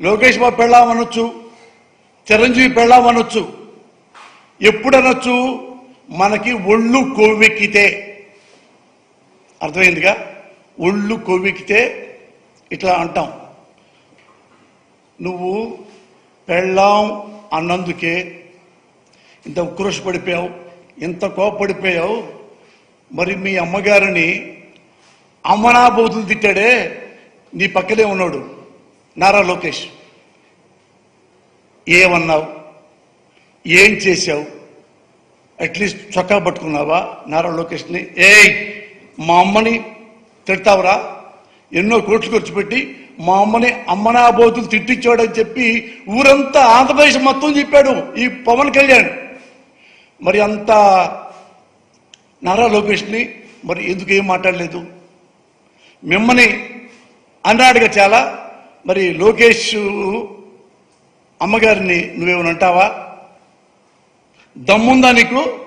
లోకేష్ బాబు పెళ్ళాం అనొచ్చు చిరంజీవి పెళ్ళాం అనొచ్చు ఎప్పుడనొచ్చు? మనకి ఒళ్ళు కొవ్వెక్కితే. అర్థమైందిగా? ఒళ్ళు కొవ్వెక్కితే ఇట్లా అంటాం. నువ్వు పెళ్ళాం అన్నందుకే ఇంత ఉక్రోష పడిపోయావు ఇంత కోపడిపోయావు మరి మీ అమ్మగారిని అమ్మనాబోతులు తిట్టాడే నీ పక్కనే ఉన్నాడు. నారా లోకేష్ ఏమన్నావు? ఏం చేశావు? అట్లీస్ట్ చొక్కా పట్టుకున్నావా? నారా లోకేష్ని. ఏయ్ మా అమ్మని తిడతావురా? ఎన్నో కోట్లు ఖర్చు పెట్టి మా అమ్మని అమ్మనాబోతులు తిట్టించాడని చెప్పి ఊరంతా ఆంధ్రప్రదేశ్ మొత్తం చెప్పాడు ఈ పవన్ కళ్యాణ్. మరి అంత నారా లోకేష్ని మరి ఎందుకు ఏం మాట్లాడలేదు? మిమ్మల్ని అన్నాడుగా చాలా. మరి లోకేష్ అమ్మగారిని నువ్వేమైనా అంటావా? దమ్ముందా నీకు?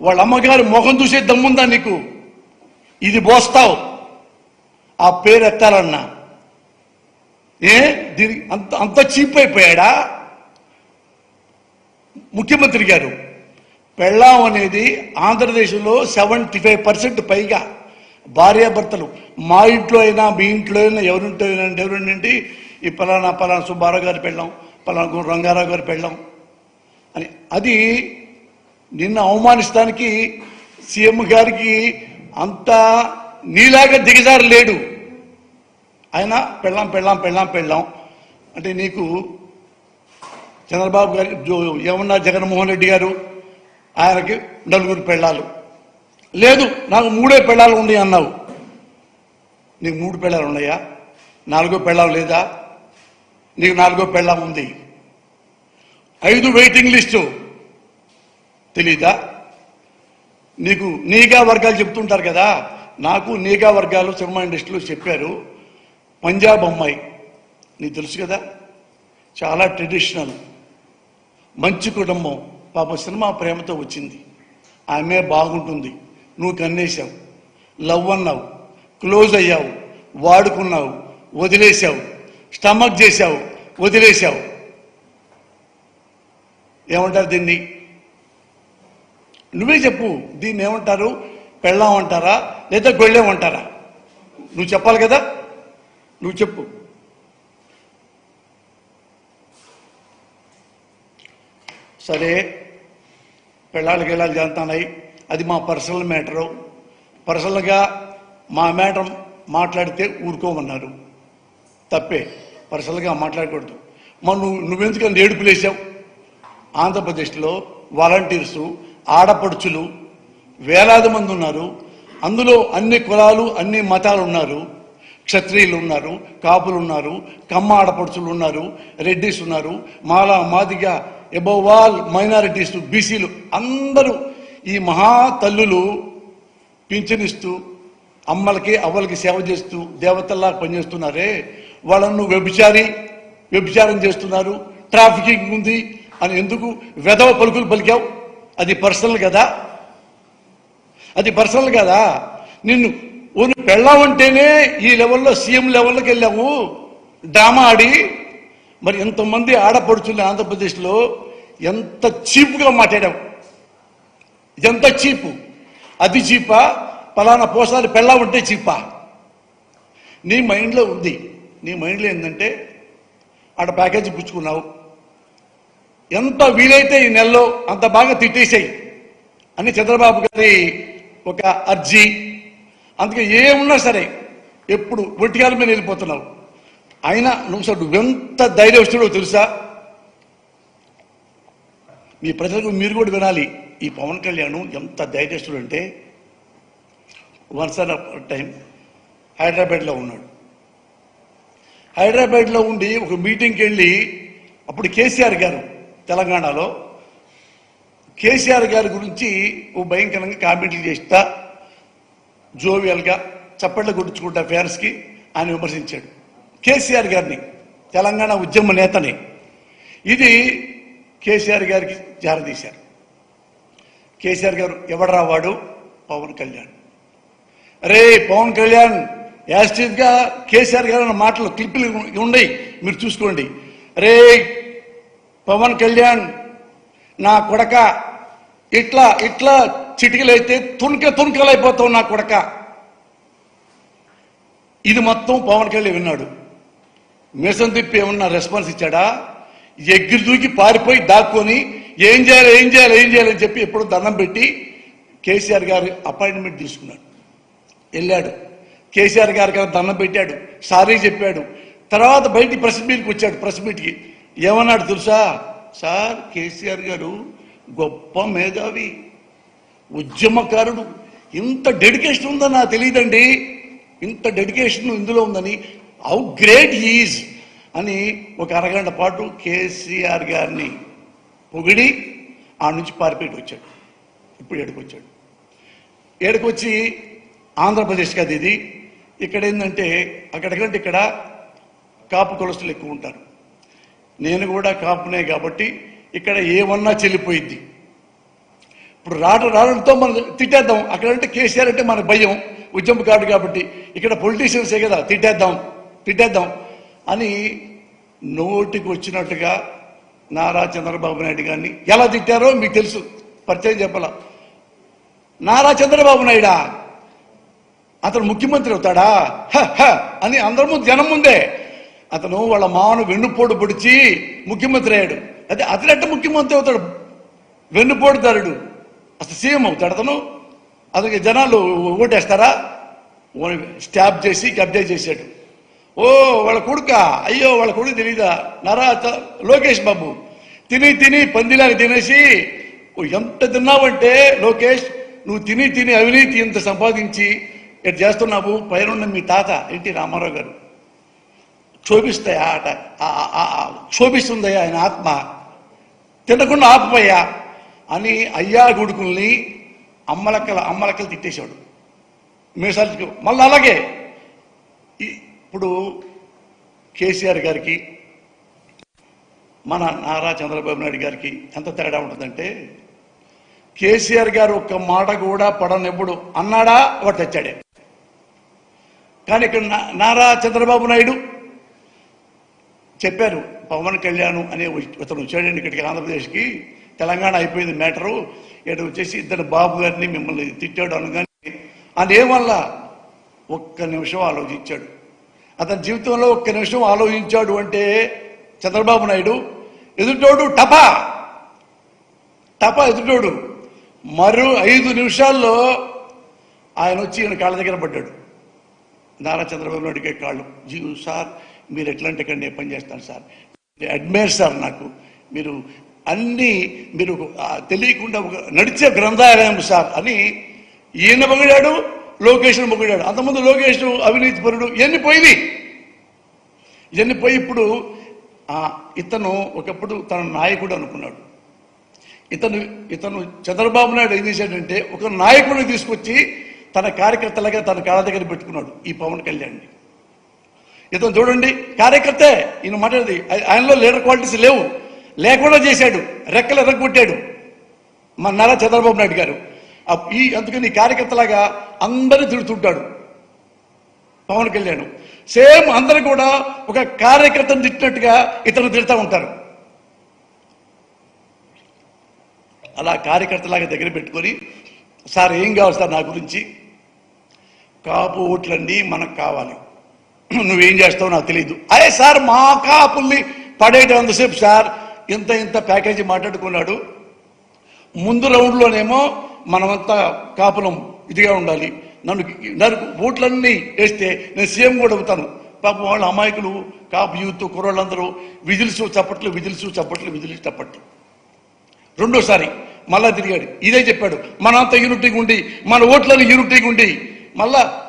వాళ్ళ అమ్మగారి మొహం చూసే దమ్ముందా నీకు? ఇది పోస్తావు ఆ పేరు ఎత్తాలన్నా. ఏ? దీని అంత అంత చీప్ అయిపోయాడా? ముఖ్యమంత్రి గారు పెళ్ళాం అనేది ఆంధ్రదేశంలో సెవెంటీ ఫైవ్ పర్సెంట్ పైగా. భార్యాభర్తలు మా ఇంట్లో అయినా మీ ఇంట్లో అయినా ఎవరింట్లో అయినా ఎవరింటి ఈ పలానా పలానా సుబ్బారావు గారు పెళ్ళాం పలానా రంగారావు గారి పెళ్ళాం అని. అది నిన్న అవమానిస్తానికి సీఎం గారికి అంత నీలాగా దిగజారు లేడు. ఆయన పెళ్ళాం పెళ్ళాం పెళ్ళాం పెళ్ళాం. అంటే నీకు చంద్రబాబు గారి ఏమన్నా జగన్మోహన్ రెడ్డి గారు ఆయనకి నలుగురు పెళ్ళాలు. లేదు నాకు మూడే పెళ్ళాలు ఉన్నాయి అన్నావు. నీకు మూడు పెళ్ళాలు ఉన్నాయా? నాలుగో పెళ్ళాం లేదా? నీకు నాలుగో పెళ్ళాం ఉంది. ఐదు వెయిటింగ్ లిస్టు. తెలీదా? నీకు నీగా వర్గాలు చెప్తుంటారు కదా? నాకు నీగా వర్గాలు సినిమా ఇండస్ట్రీలో చెప్పారు. పంజాబ్ అమ్మాయి. నీకు తెలుసు కదా? చాలా ట్రెడిషనల్. మంచి కుటుంబం. పాప సినిమా ప్రేమతో వచ్చింది. ఆమె బాగుంటుంది. నువ్వు కన్నేశావు. లవ్ అన్నావు క్లోజ్ అయ్యావు. వాడుకున్నావు. వదిలేశావు. స్టమక్ చేశావు. వదిలేశావు. ఏమంటారు దీన్ని? నువ్వే చెప్పు. దీన్ని ఏమంటారు? పెళ్ళాం అంటారా? లేదా గొళ్ళేమంటారా నువ్వు చెప్పాలి కదా? నువ్వు చెప్పు. సరే. పెళ్ళాళ్ళకి వెళ్ళాలి జరుగుతున్నాయి అది మా పర్సనల్ మ్యాటరు. పర్సనల్గా మా మ్యాటర్ మాట్లాడితే ఊరుకోమన్నారు. తప్పే పర్సనల్గా మాట్లాడకూడదు. మరి నువ్వు నువ్వెందుకని ఏడుపులేసావు ఆంధ్రప్రదేశ్లో వాలంటీర్సు ఆడపడుచులు వేలాది మంది ఉన్నారు. అందులో అన్ని కులాలు అన్ని మతాలు ఉన్నారు. క్షత్రియులు ఉన్నారు కాపులు ఉన్నారు కమ్మ ఆడపడుచులు ఉన్నారు రెడ్డిస్ ఉన్నారు మాలా మాదిగా ఎబోవాల్ మైనారిటీస్ బీసీలు అందరూ ఈ మహా తల్లులు పింఛనిస్తూ అమ్మలకి అవ్వలకి సేవ చేస్తూ దేవతల్లా పనిచేస్తున్నారే వాళ్ళను వ్యభిచారి వ్యభిచారం చేస్తున్నారు ట్రాఫికింగ్ ఉంది అని ఎందుకు వెధవ పలుకులు పలికావు? అది పర్సనల్ కదా? అది పర్సనల్ కదా? నిన్ను ఓను పెళ్ళావంటేనే ఈ లెవెల్లో సీఎం లెవెల్లోకి వెళ్ళావు డ్రామా ఆడి మరి ఎంతమంది ఆడపడుచుల్ని ఆంధ్రప్రదేశ్లో ఎంత చీప్గా మాట్లాడావు? ఎంత చీపు. అది చీపా? పలానా పోసారి పెళ్ళా ఉంటే చీపా. నీ మైండ్లో ఉంది. నీ మైండ్లో ఏంటంటే ఆడ ప్యాకేజీ పుచ్చుకున్నావు. ఎంత వీలైతే ఈ నెలలో అంత బాగా తిట్టేసాయి అని చంద్రబాబు గారి ఒక అర్జీ. అందుకే ఏమున్నా సరే ఎప్పుడు ఒట్టిగాల మీద వెళ్ళిపోతున్నావు. అయినా నువ్వు సార్ నువ్వెంత ధైర్యవస్తుడో తెలుసా? మీ ప్రజలకు మీరు కూడా వినాలి. ఈ పవన్ కళ్యాణ్ ఎంత ధైర్యస్తుడు అంటే వన్స్ ఆన్ టైం హైదరాబాద్లో ఉన్నాడు. హైదరాబాద్లో ఉండి ఒక మీటింగ్కి వెళ్ళి అప్పుడు కేసీఆర్ గారు తెలంగాణలో కేసీఆర్ గారి గురించి ఓ భయంకరంగా కామెంట్లు చేస్తా జోవియల్గా చప్పట్లు కొట్టించుకుంటా ఫ్యాన్స్కి ఆయన విమర్శించాడు. కేసీఆర్ గారిని తెలంగాణ ఉద్యమ నేతని. ఇది కేసీఆర్ గారికి జారదీశారు. కేసీఆర్ గారు ఎవడరా వాడు? పవన్ కళ్యాణ్. అరే పవన్ కళ్యాణ్ యాస్టివ్గా కేసీఆర్ గారు అన్న మాటలు క్లిప్పులు ఉన్నాయి. మీరు చూసుకోండి. రే పవన్ కళ్యాణ్ నా కొడక ఇట్లా ఇట్లా చిటికలైతే తుణుక తుణుకలైపోతావు నా కొడక. ఇది మొత్తం పవన్ కళ్యాణ్ విన్నాడు. మిషన్ తిప్పి ఏమన్నా రెస్పాన్స్ ఇచ్చాడా? ఎగ్గిరి దూకి పారిపోయి దాక్కొని ఏం చేయాలి ఏం చేయాలి ఏం చేయాలని చెప్పి ఎప్పుడు దండం పెట్టి కేసీఆర్ గారు అపాయింట్మెంట్ తీసుకున్నాడు. వెళ్ళాడు. కేసీఆర్ గారికి దండం పెట్టాడు. సారీ చెప్పాడు. తర్వాత బయటికి ప్రెస్ మీట్కి వచ్చాడు ప్రెస్ మీట్కి. ఏమన్నాడు తెలుసా? సార్ కేసీఆర్ గారు గొప్ప మేధావి ఉద్యమకారుడు. ఇంత డెడికేషన్ ఉందని నాకు తెలియదండి. ఇంత డెడికేషన్ ఇందులో ఉందని హౌ గ్రేట్ హీజ్ అని ఒక అరగంట పాటు కేసీఆర్ గారిని పొగిడి ఆ నుంచి పారిపోయి వచ్చాడు. ఇప్పుడు ఏడుకొచ్చాడు ఏడుకొచ్చి ఆంధ్రప్రదేశ్ కదా ఇది. ఇక్కడ ఏంటంటే అక్కడికంటే ఇక్కడ కాపు కొలస్తులు ఎక్కువ ఉంటారు. నేను కూడా కాపునే కాబట్టి ఇక్కడ ఏమన్నా చెల్లిపోయిద్ది. ఇప్పుడు రాట రావడంతో మనం తిట్టేద్దాం. అక్కడంటే కేసీఆర్ అంటే మన భయం. ఉద్యమకారుడు కాబట్టి ఇక్కడ పొలిటీషియన్సే కదా తిట్టేద్దాం తిట్టేద్దాం అని నోటికి వచ్చినట్టుగా నారా చంద్రబాబు నాయుడు గారిని ఎలా తిట్టారో మీకు తెలుసు. పరిచయం చెప్పాల? నారా చంద్రబాబు నాయుడా? అతను ముఖ్యమంత్రి అవుతాడా? హ, హ అని అందరి ముందు జనం ముందే. అతను వాళ్ళ మామను వెన్నుపోటు పొడిచి ముఖ్యమంత్రి అయ్యాడు. అదే అతనట్టు ముఖ్యమంత్రి అవుతాడు? వెన్నుపోటుదారుడు అసలు సీఎం అవుతాడు అతను? అతనికి జనాలు ఓటేస్తారా? స్టాప్ చేసి కబ్జా చేశాడు. ఓ వాళ్ళ కొడుక? అయ్యో వాళ్ళ కొడుకు తెలియదా నరా లోకేష్ బాబు. తిని తిని పందిలాగా తినేసి ఓ ఎంత తిన్నావంటే లోకేష్ నువ్వు తిని తిని అవినీతి ఇంత సంపాదించి ఇటు చేస్తున్నావు? పైన మీ తాత ఎన్టీ రామారావు గారు? క్షోభిస్తాయి ఆట? క్షోభిస్తుందయ్యా ఆయన ఆత్మ. తినకుండా ఆపపోయా అని అయ్యా కొడుకుల్ని అమ్మలక్కల అమ్మలక్కలు తిట్టేశాడు. మీసాలకి మళ్ళీ అలాగే ఇప్పుడు కేసీఆర్ గారికి మన నారా చంద్రబాబు నాయుడు గారికి ఎంత తేడా ఉంటుందంటే కేసీఆర్ గారు ఒక్క మాట కూడా పడనెప్పుడు అన్నాడా వాడు తెచ్చాడే. కానీ ఇక్కడ నా- నారా చంద్రబాబు నాయుడు చెప్పారు పవన్ కళ్యాణ్ అనే ఇతను వచ్చాడండి ఇక్కడికి ఆంధ్రప్రదేశ్కి. తెలంగాణ అయిపోయింది మ్యాటరు. ఇక్కడ వచ్చేసి ఇద్దరు బాబు గారిని మిమ్మల్ని తిట్టాడు అనగానే అదేవల్ల ఒక్క నిమిషం ఆలోచించాడు. అతని జీవితంలో ఒక్క నిమిషం ఆలోచించాడు అంటే చంద్రబాబు నాయుడు ఎదుటోడు టపా. టపా ఎదుటోడు. మరో ఐదు నిమిషాల్లో ఆయన వచ్చి ఈయన కాళ్ళ దగ్గర పడ్డాడు. నారా చంద్రబాబు నాయుడుకే కాళ్ళు. జీవు సార్ మీరు ఎట్లాంటి ఇక్కడ నేను పనిచేస్తాను సార్. అడ్మైర్ సార్ నాకు. మీరు అన్ని మీరు తెలియకుండా నడిచే గ్రంథాలయం సార్ అని ఈయన పొగిడాడు లోకేష్ను పొగిడాడు. అంతకుముందు లోకేష్ అవినీతి పరుడు ఇవన్నీ పోయింది ఇవన్నీ పోయి ఇప్పుడు ఇతను ఒకప్పుడు తన నాయకుడు అనుకున్నాడు. ఇతను ఇతను చంద్రబాబు నాయుడు ఏం చేశాడంటే ఒక నాయకుడిని తీసుకొచ్చి తన కార్యకర్తలుగా తన కాళ్ళ దగ్గర పెట్టుకున్నాడు ఈ పవన్ కళ్యాణ్ని. ఇతను చూడండి కార్యకర్తే ఈయన మాట్లాడేది ఆయనలో లీడర్ క్వాలిటీస్ లేవు. లేకుండా చేశాడు రెక్కలు ఎర్రగొట్టాడు. మన నారా చంద్రబాబు నాయుడు గారు. ఈ అందుకని కార్యకర్తలాగా అందరిని తిడుతుంటాడు. పవన్ కళ్యాణ్. సేమ్ అందరు కూడా ఒక కార్యకర్తను తిట్టినట్టుగా ఇతను తిడతా ఉంటారు. అలా కార్యకర్తలాగా దగ్గర పెట్టుకొని సార్ ఏం కావాలి సార్ నా గురించి? కాపు ఓట్లండి మనకు కావాలి. నువ్వేం చేస్తావో నాకు తెలియదు అరే సార్ మా కాపుల్ని పడేటంతసేపు సార్ ఇంత ఇంత ప్యాకేజీ మాట్లాడుకున్నాడు. ముందు రౌండ్లోనేమో మనమంతా కాపులం ఇదిగా ఉండాలి. నన్ను నరుకు ఓట్లన్నీ వేస్తే నేను సీఎం కూడా అవుతాను. పాపం వాళ్ళ అమాయకులు కాపు యూత్ కుర్రోళ్ళందరూ విజిల్స్ చప్పట్లు విజిల్స్ చప్పట్లు విధులు చప్పట్లు. రెండోసారి మళ్ళా తిరిగాడు. ఇదే చెప్పాడు. మనంతా యూనిటీగా ఉండి మన ఓట్లను యూనిటీగా ఉండి మళ్ళా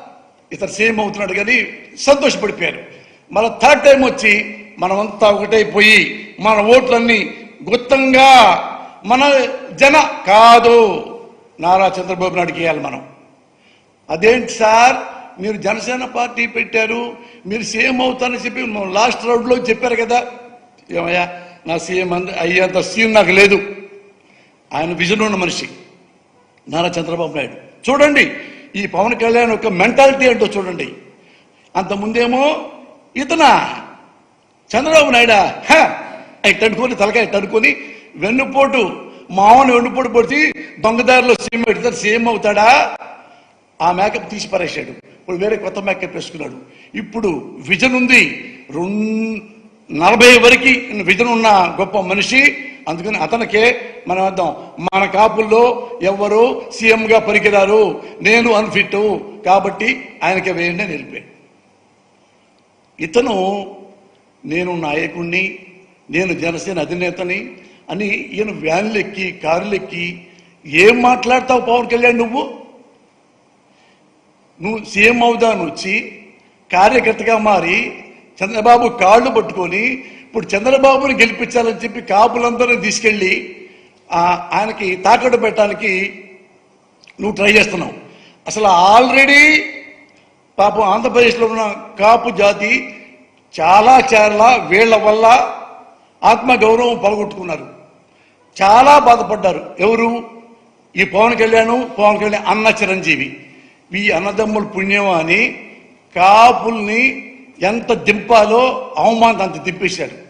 ఇతను సేమ్ అవుతున్నాడు కానీ సంతోషపడిపోయారు మళ్ళీ థర్డ్ టైం వచ్చి మనమంతా ఒకటైపోయి మన ఓట్లన్నీ గుత్తంగా మన జన కాదు. నారా చంద్రబాబు నాయుడుకి వేయాలి మనం. అదేంటి సార్? మీరు జనసేన పార్టీ పెట్టారు మీరు సీఎం అవుతారని చెప్పి లాస్ట్ రౌండ్లో చెప్పారు కదా. ఏమయ్యా నా సీఎం అంద అయ్యేంత సీఎం నాకు లేదు. ఆయన విజన్ ఉన్న మనిషి నారా చంద్రబాబు నాయుడు. చూడండి ఈ పవన్ కళ్యాణ్ యొక్క మెంటాలిటీ ఏంటో చూడండి. అంత ముందేమో చంద్రబాబు నాయుడా? ఇట్ అనుకొని తలకాయ ఇట్ అనుకొని వెన్నుపోటు మామూలు వెన్నుపోటు పొడిచి దొంగదారిలో సీఎం పెడతారు సీఎం అవుతాడా? ఆ మేకప్ తీసి పారేశాడు ఇప్పుడు వేరే కొత్త మేకప్ వేసుకున్నాడు. ఇప్పుడు విజన్ ఉంది. రెండు నలభై వరకు విజన్ ఉన్న గొప్ప మనిషి. అందుకని అతనికే మనం అర్థం. మన కాపుల్లో ఎవరు సీఎంగా పనికిరారు నేను అన్ఫిట్ కాబట్టి ఆయనకి వేయండి అని ఇతను నేను నాయకుణ్ణి నేను జనసేన అధినేతని అని ఈయన వ్యాన్లు ఎక్కి కార్లు ఎక్కి ఏం మాట్లాడతావు పవన్ కళ్యాణ్ నువ్వు? నువ్వు సీఎం అవుదాను వచ్చి కార్యకర్తగా మారి చంద్రబాబు కాళ్ళు పట్టుకొని ఇప్పుడు చంద్రబాబుని గెలిపించాలని చెప్పి కాపులందరినీ తీసుకెళ్ళి ఆయనకి తాకట్టు పెట్టడానికి నువ్వు ట్రై చేస్తున్నావు. అసలు ఆల్రెడీ పాపం ఆంధ్రప్రదేశ్లో ఉన్న కాపు జాతి చాలా చాలా వీళ్ళ వల్ల ఆత్మగౌరవం పలగొట్టుకున్నారు చాలా బాధపడ్డారు. ఎవరు? ఈ పవన్ కళ్యాణ్ పవన్ కళ్యాణ్ అన్న చిరంజీవి. మీ అన్నదమ్ముల పుణ్యమా అని కాపుల్ని ఎంత దింపాలో అవమానం అంత దింపేశాడు.